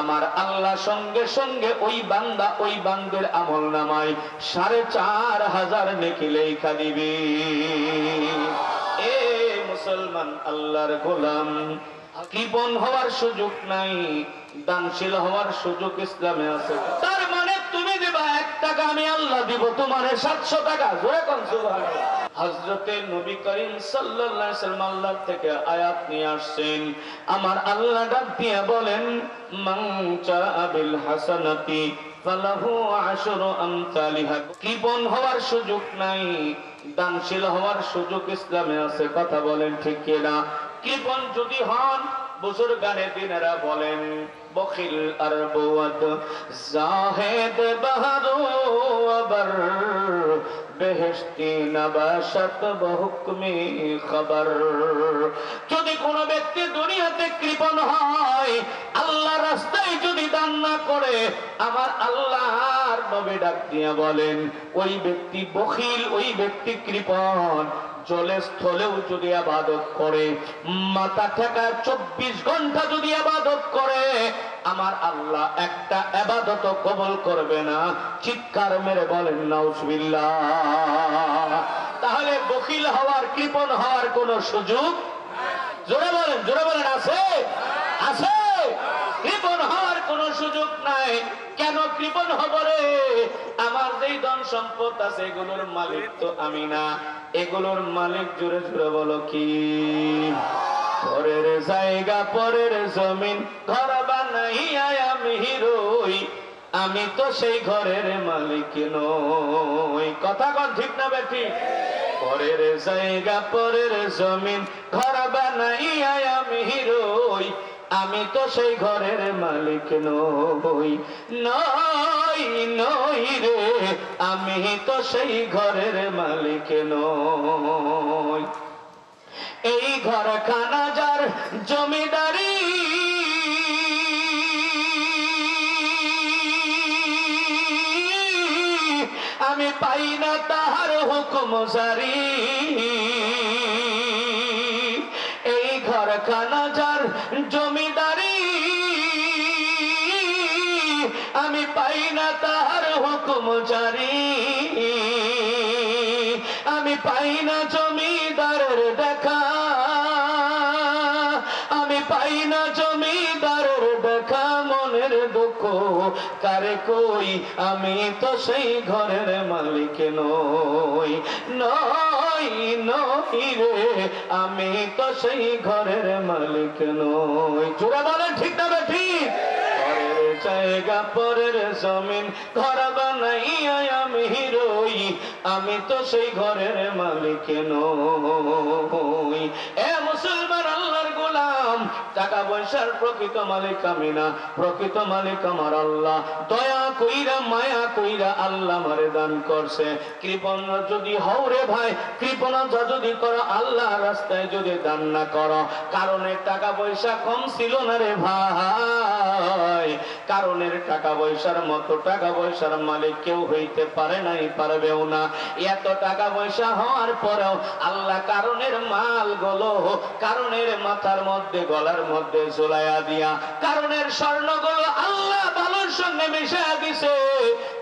আমার আল্লাহ সঙ্গে সঙ্গে ওই বান্দা ওই বান্দের আমল নামায়। সাড়ে চার হাজার নেকি লেখা দিবে। এ মুসলমান আল্লাহর গোলাম কৃপণ হওয়ার সুযোগ নাই, দানশীল হওয়ার সুযোগ ইসলামে আছে। তার মানে টাকা আমি আল্লাহ দিব, তোমার সাতশো টাকা। জোরে কোন হজরতে নবী করিম সাল্লাম আল্লাহ থেকে আয়াত নিয়ে আসছেন। আমার আল্লাহ ডাক দিয়ে বলেন হাসানাতি হওয়ার সুযোগ নাই, দানশীল হওয়ার সুযোগ ইসলামে আছে, কথা বলেন ঠিক কিনা? কৃপণ যদি হন, বুজুর্গানে দিনেরা বলেন বখিল আর বৌয়াদ জাহেদ বাহাদু আবার, বেহেশতি নবাসত বহুকমি খবর। যদি কোন ব্যক্তি দুনিয়াতে কৃপণ হয়, আল্লাহ রাস্তায় যদি দান না করে, আমার আল্লাহর নবী ডাক দিয়া বলেন, ওই ব্যক্তি বখিল, ওই ব্যক্তি কৃপণ। জলে স্থলেও যদি আবাদত করে, মাথা ঠেকা চব্বিশ ঘণ্টা যদি আবাদত করে, আমার আল্লাহ একটা আবাদত কবল করবে না। চিৎকার মেরে বলেন, নাউজবিল্লাহ। তাহলে বকিল হওয়ার, কৃপণ হওয়ার কোন সুযোগ? জোরে বলেন জোরে বলেন, আছে? আছে? সুযোগ নাই। কেন কৃপণ হব রে? আমার যেই ধন সম্পদ আছে, এগুলোর মালিক তো আমি না। এগুলোর মালিক জুড়ে জুড়ে বলো কি? পরের জায়গা, পরের জমিন, ঘর বানাইয়া আমি হিরোই। আমি তো সেই ঘরের মালিক নই। কথা কন ঠিক না বেঠি পরের জায়গা, পরের জমিন, ঘর বানাইয়া আমি হিরোই। আমি তো সেই ঘরের মালিক নই নই নই রে। আমি তো সেই ঘরের মালিক নই। এই ঘর খানা যার জমিদারি, আমি পাই না তাহার হুকুম জারি জারি আমি পাই না জমিদারের দেখা। আমি পাই না জমিদারের দেখা। মনের দুঃখ কারে কই? আমি তো সেই ঘরের মালিক নই। নই নই রে, আমি তো সেই ঘরের মালিক নই। জোরা বলেন ঠিক না ঠিক ঘরের জায়গা পরের জমিন ঘর বানাইয়া আমি রই আমি তো সেই ঘরের মালিক নই। এ মুসলমান আল্লাহর গোলাম, টাকা পয়সার প্রকৃত মালিক আমি না। প্রকৃত মালিক আমার আল্লাহ। দয়া কইরা, মায়া কইরা আল্লাহ মারে দান করছে। কৃপণ যদি হওরে ভাই কৃপণতা যদি করো আল্লাহ রাস্তায় যদি দান না করো। কারণে টাকা পয়সা কম ছিল না রে ভাই। কারণের টাকা পয়সার মতো টাকা পয়সার মালিক কেউ হইতে পারে নাই, পারবেও না। এত টাকা পয়সা হওয়ার পরেও আল্লাহ কারণের মালগুলো কারণের মাথার মধ্যে, গলার মধ্যে ঝোলাইয়া দিয়া কারণের স্বর্ণগুলো আল্লাহ ভালোর সঙ্গে মিশাইয়া দিছে।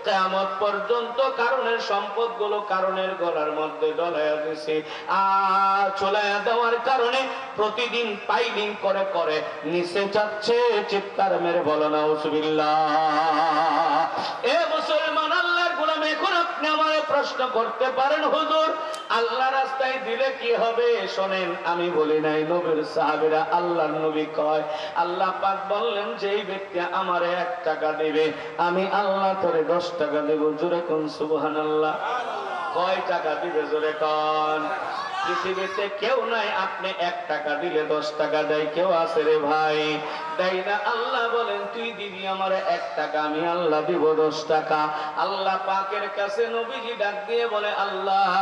কেমত পর্যন্ত কারণের সম্পদগুলো কারণের গলার মধ্যে ডলাইয়া দিছে। আর চলাইয়া দেওয়ার কারণে প্রতিদিন পাইলিং করে করে নিচে যাচ্ছে, চিৎকার মেরে বলো না এ মুসলমান প্রশ্ন করতে পারেন হুজুর? আল্লাহ রাস্তায় দিলে কি হবে? শোনেন, আমি বলি নাই, নবীর সাহাবীরা আল্লাহর নবী কয়, আল্লাহ পাক বললেন যে এই ব্যক্তি আমারে এক টাকা দিবে, আমি আল্লাহ তোরে দশ টাকা দেব। জোরে কোন সুবহানাল্লাহ? কয় টাকা দিবে জোরে কন? পৃথিবীতে কেউ নাই, আপনি এক টাকা দিলে দশ টাকা দেয়, কেউ আছে রে ভাই? দেয় না আল্লাহ বলেন আমার এক টাকা আমি আল্লাহ দিব দশ টাকা। আল্লাহ পাকের কাছে নবীজি ডাক দিয়ে বলে, আল্লাহ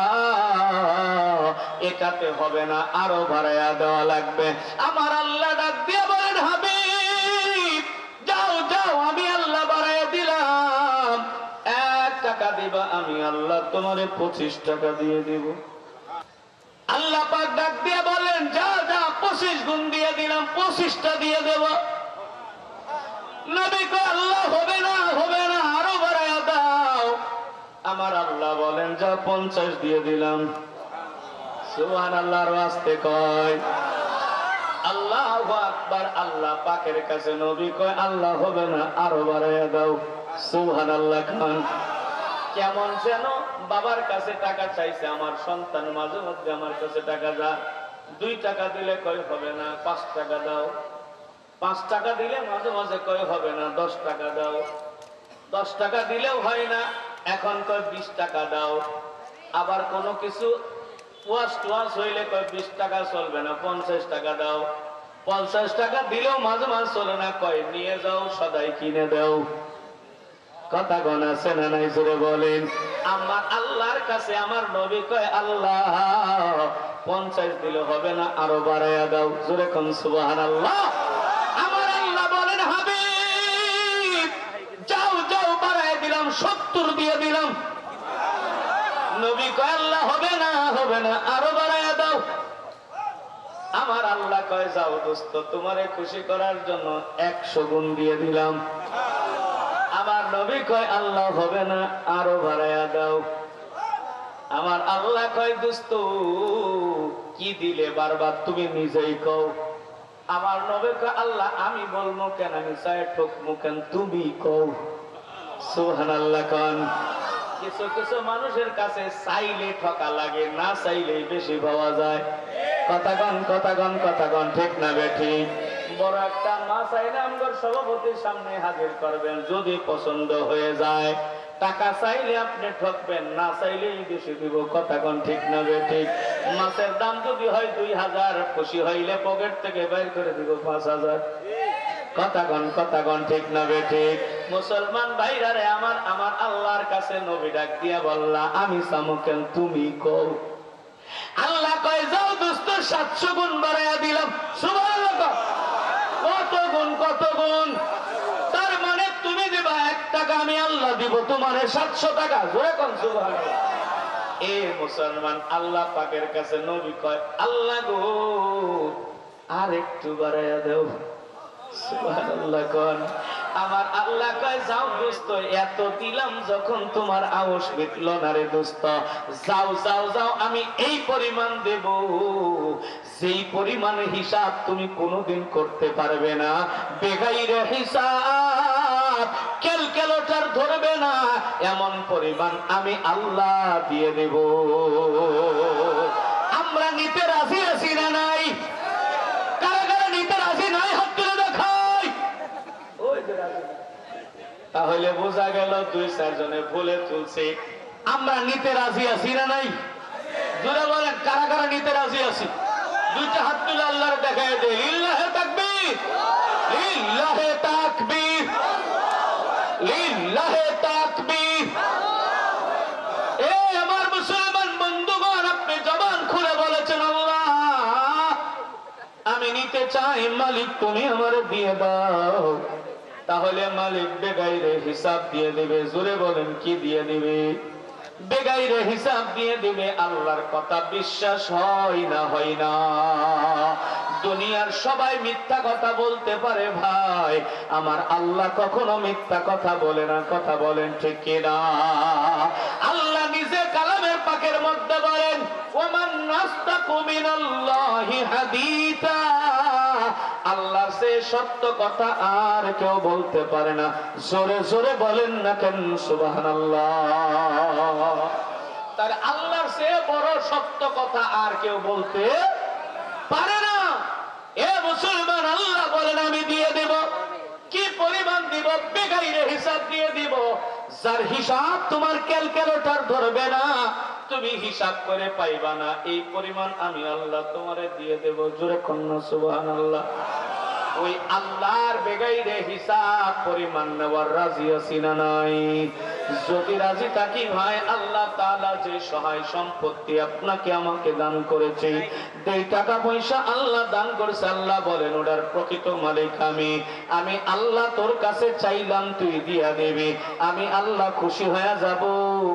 এটাতে হবে না, আরও বাড়াইয়া দেওয়া লাগবে। আমার আল্লাহ ডাক দিয়ে বলেন হাবিব, যাও যাও, আমি আল্লাহ বাড়াইয়া দিলাম। এক টাকা দিবা, আমি আল্লাহ তোমারে পঁচিশ টাকা দিয়ে দিব। আল্লাহ পাক ডাক দিয়ে বলেন যা যা পঁচিশ গুণ দিয়ে দিলাম, পঁচিশটা দিয়ে দেব। আল্লাহ হবে না আরও দাও। আমার আল্লাহ বলেন, যা পঞ্চাশ দিয়ে দিলাম। সুহান আল্লাহর আসতে কয়, আল্লাহ আল্লাহ পাকের কাছে নবী কয়, আল্লাহ হবে না, আরও বাড়াইয়া দাও। সুহান আল্লাহ খান। কেমন যেন বাবার কাছে টাকা চাইছে, আমার সন্তান মাঝে মধ্যে আমার কাছে টাকা যা দুই টাকা দিলে কয়, হবে না, পাঁচ টাকা দাও। পাঁচ টাকা দিলে মাঝে মাঝে কয়, হবে না, দশ টাকা দাও। দশ টাকা দিলেও হয় না, এখন কয়, বিশ টাকা দাও। আবার কোনো কিছু ওয়াশ টোয়াশ হইলে কয়, বিশ টাকা চলবে না, পঞ্চাশ টাকা দাও। পঞ্চাশ টাকা দিলেও মাঝে মাঝে চলে না, কয়, নিয়ে যাও, সদাই কিনে দাও। কথা গণ আছে না নাই, জোরে বলেন। আমার আল্লাহর কাছে আমার নবী কয়, আল্লাহ, পঞ্চাশ দিলে হবে না, আরও বাড়াইয়া দাও। জোরে কোন সুবাহান আল্লাহ সত্তর দিয়ে দিলাম। নবী কয় হবে না হবে না, আরও বাড়াইয়া দাও। আমার আল্লাহ কয়, যাও দোস্ত, তোমারে খুশি করার জন্য একশো গুণ দিয়ে দিলাম। আমার নবী কয়, আল্লাহ হবে না, আরও বাড়াইয়া দাও। আমার আল্লাহ কয়, দোস্ত, কি দিলে বারবার তুমি নিজেই কও? আমার নবী কয়, আল্লাহ, আমি বলব কেন, আমি চাই ঠকমু কেন, তুমি কও। কিছু কিছু মানুষের কাছে চাইলে ঠকা লাগে না চাইলেই বেশি পাওয়া যায়। ঠিক না বেঠি? বড় একটা না চাইলে আমগর সভাপতির সামনে হাজির করবেন যদি পছন্দ হয়ে যায়। টাকা চাইলে আপনি ঠকবেন না চাইলেই বেশি দিব কথা কন ঠিক না বেঠিক মাছের দাম যদি হয় দুই হাজার খুশি হইলে পকেট থেকে বের করে দিব পাঁচ হাজার। কথাগণ কথাগণ ঠিক না ঠিক মুসলমান ভাইরা রে আমার আমার আল্লাহর কাছে নবী ডাক দিয়া বললা, আমি সামুকেন তুমি কও। আল্লাহ কয়, যাও দোস্ত, সাতশো গুণ বাড়াইয়া দিলাম। কত গুণ কত গুণ? তার মানে তুমি দিবা এক টাকা, আমি আল্লাহ দিব তোমার সাতশো টাকা। জোরে সুবহানাল্লাহ। এ মুসলমান, আল্লাহ পাকের কাছে নবী কয়, আল্লাহ গো, আর একটু বাড়াইয়া দেও। সুবহানাল্লাহ কোন। আমার আল্লাহ কয়, যাও দোস্ত, এত দিলাম যখন তোমার আওস মিটল না রে দোস্ত। যাও যাও যাও, আমি এই পরিমাণ দেব। সেই পরিমাণ হিসাব তুমি কোনোদিন করতে পারবে না। বেগাইরে হিসাব ক্যালকুলেটর ধরবে না। এমন পরিমাণ আমি আল্লাহ দিয়ে দেব। আমরা নিতে তাহলে বোঝা গেল দুই চারজনে ভুলে তুলছে আমরা নিতে রাজি আছি না নাই? জোরে বলেন, কারা কারা নিতে রাজি আছি? দুইটা হাত তুলে আল্লাহর দেখায় দে। লিল্লাহে তাকবীর। লিল্লাহে তাকবীর। লিল্লাহে তাকবীর। এ আমার মুসলমান বন্ধুগণ, আপনি জবান খুলে বলেছেন, আল্লাহ। আমি নিতে চাই, মালিক, তুমি আমার দিয়ে দাও। তাহলে মালিক বেগাইরে হিসাব দিয়ে দেবে, জোরে বলেন কি দিয়ে দিবে? বেগাইরে হিসাব দিয়ে দিবে, আল্লাহর কথা বিশ্বাস হয় না হয় না। দুনিয়ার সবাই মিথ্যা কথা বলতে পারে ভাই, আমার আল্লাহ কখনো মিথ্যা কথা বলে না, কথা বলেন ঠিক কিনা? আল্লাহ নিজে কালামের পাকের মধ্যে বলেন, ওমান নাস্তাকু মিনাল্লাহি হাদিতা। আল্লাহ সে সত্য কথা আর কেউ বলতে পারে না। জোরে জোরে বলেন না কেন, সুবহানাল্লাহ। তার আল্লাহর সে বড় সত্য কথা আর কেউ বলতে পারে না। এ মুসলমান, আল্লাহ বলেন, আমি দিয়ে দেব। কি পরিমাণ দিব বেগাইরে হিসাব দিয়ে দিব। যার হিসাব তোমার ক্যালকুলেটর ধরবে না, তুমি হিসাব করে পাইবা না। এই পরিমাণ আমি আল্লাহ তোমারে দিয়ে দেব। জোরে কন্যা, সুবহানাল্লাহ। আল্লাহ ওই আল্লাহর বেগাইরে হিসাব পরিমাণ নেওয়ার রাজি আছি না নাই। যদি রাজি থাকি ভাই, আল্লাহ তাআলা যে সহায় সম্পত্তি আপনাকে আমাকে দান করেছে এই টাকা পয়সা আল্লাহ দান করেছে, আল্লাহ বলেন, ওটার প্রকৃত মালিক আমি। আমি আল্লাহ তোর কাছে চাইলাম, তুই দিয়া দেবে। আমি আল্লাহ খুশি হয়ে যাব।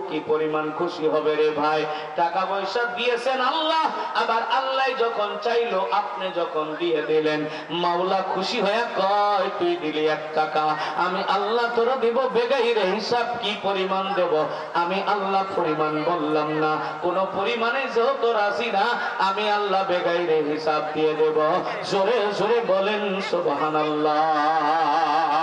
কি পরিমাণ খুশি হবে রে ভাই? টাকা পয়সা দিয়েছেন আল্লাহ, আবার আল্লাহ যখন চাইলো, আপনি যখন দিয়ে দিলেন। মাওলা খুশি হয়ে কয়, তুই দিলি এক টাকা। আমি আল্লাহ তোর দেব বেগাইরে হিসাব কি পরিমাণ দেব? আমি আল্লাহ পরিমাণ বললাম না। কোনো পরিমাণে যেহেতু রাজি না, আমি আল্লাহ বেগাইরে হিসাব দিয়ে দেব। জোরে জোরে বলেন, সুবহানাল্লাহ।